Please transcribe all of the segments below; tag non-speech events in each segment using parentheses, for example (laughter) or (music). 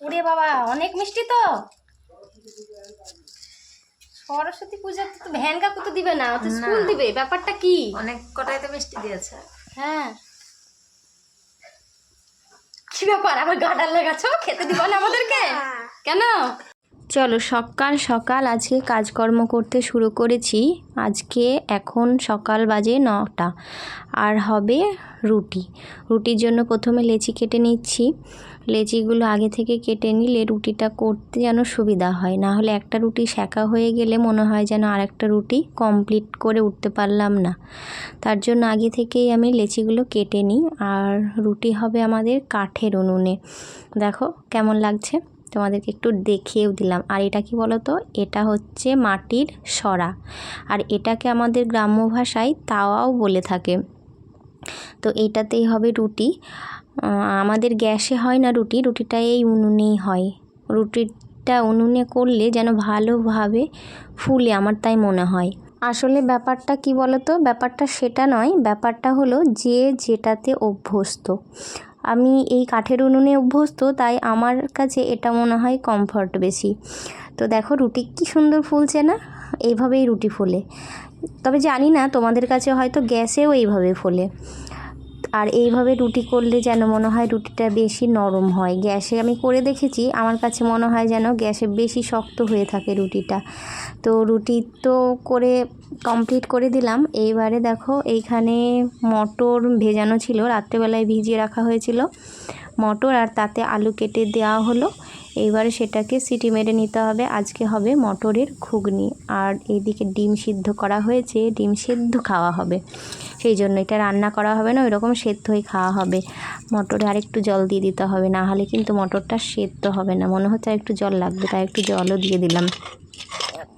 ওরে বাবা অনেক মিষ্টি তো। সরস্বতী পূজাতে তো ভ্যান কাকু তো দিবে না তো স্কুল দিবে ব্যাপারটা কি? অনেক কটাই তো মিষ্টি দিয়েছে। হ্যাঁ। কি ব্যাপার আবার গাডার লেগেছো খেতে দিব না আমাদেরকে? কেন? চলো সকাল সকাল আজকে কাজকর্ম করতে শুরু করেছি। আজকে এখন সকাল বাজে নটা। আর হবে রুটি। রুটির জন্য প্রথমে লেচি কেটে নিচ্ছি। লেচিগুলো আগে থেকে কেটে নিলে রুটিটা করতে যেন সুবিধা হয়। না হলে একটা রুটি সেকা হয়ে গেলে মনে হয় যেন আর একটা রুটি কমপ্লিট করে উঠতে পারলাম না। তার জন্য আগে থেকেই আমি লেচিগুলো কেটে নিই। আর রুটি হবে আমাদের কাঠের উনুনে। দেখো কেমন লাগছে। তোমাদেরকে একটু দেখিয়েও দিলাম। আর এটা কি বলো তো এটা হচ্ছে মাটির সরা। আর এটাকে আমাদের গ্রাম্য ভাষায় তাওয়াও বলে থাকে। তো এটাতেই হবে রুটি। আমাদের গ্যাসে হয় না রুটি। রুটিটা এই উনুনেই হয়। রুটিটা উনুনে করলে যেন ভালোভাবে ফুলে আমার তাই মনে হয়। আসলে ব্যাপারটা কি বলতো? ব্যাপারটা সেটা নয়। ব্যাপারটা হলো যে যেটাতে অভ্যস্ত। আমি এই কাঠের উনুনে অভ্যস্ত, তাই আমার কাছে এটা মনে হয় কমফর্ট বেশি। তো দেখো রুটি কি সুন্দর ফুলছে না? এইভাবেই রুটি ফোলে। তবে জানি না, তোমাদের কাছে হয়তো গ্যাসেও এইভাবে ফোলে। আর এইভাবে রুটি করলে যেন মনে হয় রুটিটা বেশি নরম হয়। গ্যাসে আমি করে দেখেছি, আমার কাছে মনে হয় যেন গ্যাসে বেশি শক্ত হয়ে থাকে রুটিটা। তো রুটি তো করে কমপ্লিট করে দিলাম। এইবারে দেখো এইখানে মটর ভেজানো ছিল, রাত্রেবেলায় ভিজিয়ে রাখা হয়েছিল মটর আর তাতে আলু কেটে দেওয়া হলো। এইবারে সেটাকে সিটি মেরে নিতে হবে। আজকে হবে মটরের ঘুগনি। আর এইদিকে ডিম সিদ্ধ করা হয়েছে ডিম সেদ্ধ খাওয়া হবে। সেই জন্য এটা রান্না করা হবে না ওই রকম সেদ্ধ হয়ে খাওয়া হবে। মটরে আর একটু জল দিয়ে দিতে হবে না হলে কিন্তু মটরটা সেদ্ধ হবে না। মনে হচ্ছে আর একটু জল লাগবে তাই একটু জলও দিয়ে দিলাম।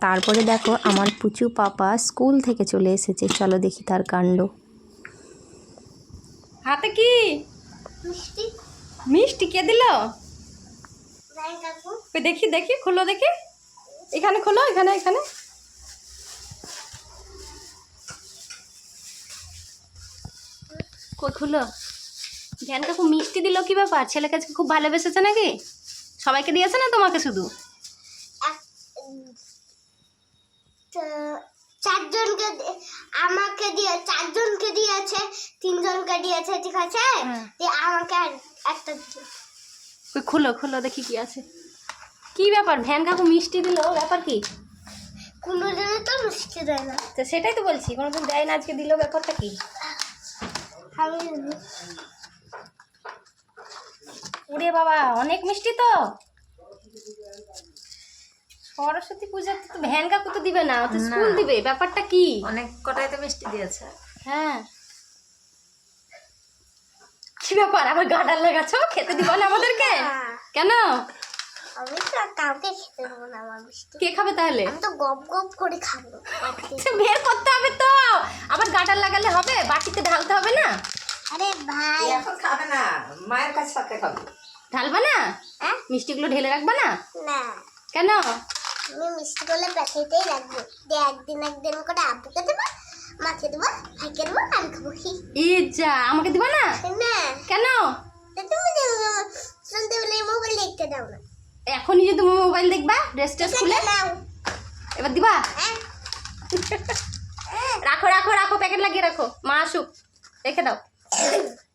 তারপরে দেখো আমার পুচু পাপা স্কুল থেকে চলে এসেছে। চলো দেখি তার কাণ্ড। হাতে কি? মিষ্টি। মিষ্টি কে দিল? ওই দেখি দেখি খুলো দেখি। এখানে খোলো এখানে এখানে। খুলো জ্ঞান কাকু মিষ্টি দিল কি ব্যাপার? ছেলে কাছে খুব ভালোবেসেছে নাকি? সবাইকে দিয়েছে না তোমাকে শুধু? চারজনকে আমাকে দিয়ে চারজনকে দিয়েছে তিনজনকে দিয়েছে ঠিক আছে? হ্যাঁ। আমাকে একটা। ওই খুলো খুলো দেখি কি আছে। কি ব্যাপার? ভ্যান কাকু মিষ্টি দিল ব্যাপার কি? কোনো দিনও তো মিষ্টি দেয় না। তো সেটাই তো বলছি কোনোদিন দেয় না আজকে দিল ব্যাপারটা কি? আমি। ওরে বাবা অনেক মিষ্টি তো। সরস্বতী পূজাতে তো ভ্যান কাকু তো দিবে না ও তো স্কুল দিবে ব্যাপারটা কি? অনেক কটাই তো মিষ্টি দিয়েছে। হ্যাঁ। কি ব্যাপার আবার গাডার লাগাছো খেতে দিবা না আমাদেরকে? কেন? আমি তো আর কাউকে খেতে দেবো না আমার মিষ্টি। কে খাবে তাহলে? আমি তো গপ গপ করে খাব আচ্ছা, বের করতে হবে তো। আবার গাডার লাগালে হবে বাটিতে ঢালতে হবে না? আরে ভাই। এখন খাবে না মায়ের কাছে সাথে খাবে। ঢালবা না? হ্যাঁ মিষ্টিগুলো ঢেলে রাখবা না? না। কেন? আমি মিষ্টি করলে প্যাকেটেই রাখব। দিয়ে একদিন একদিন করে আব্বুকে দেবো মাকে দেবো ভাইকে দেবো আমি খাব। কি ই যা আমাকে দিবা না? না। কেন? তুমি বলে মোবাইল দেখতে দাও না। এখনই যে তুমি মোবাইল দেখবা ড্রেস টেস খুলে এবার দিবা? হ্যাঁ। (laughs) রাখো রাখো রাখো প্যাকেট লাগিয়ে রাখো। মা আসুক। রেখে দাও। (laughs)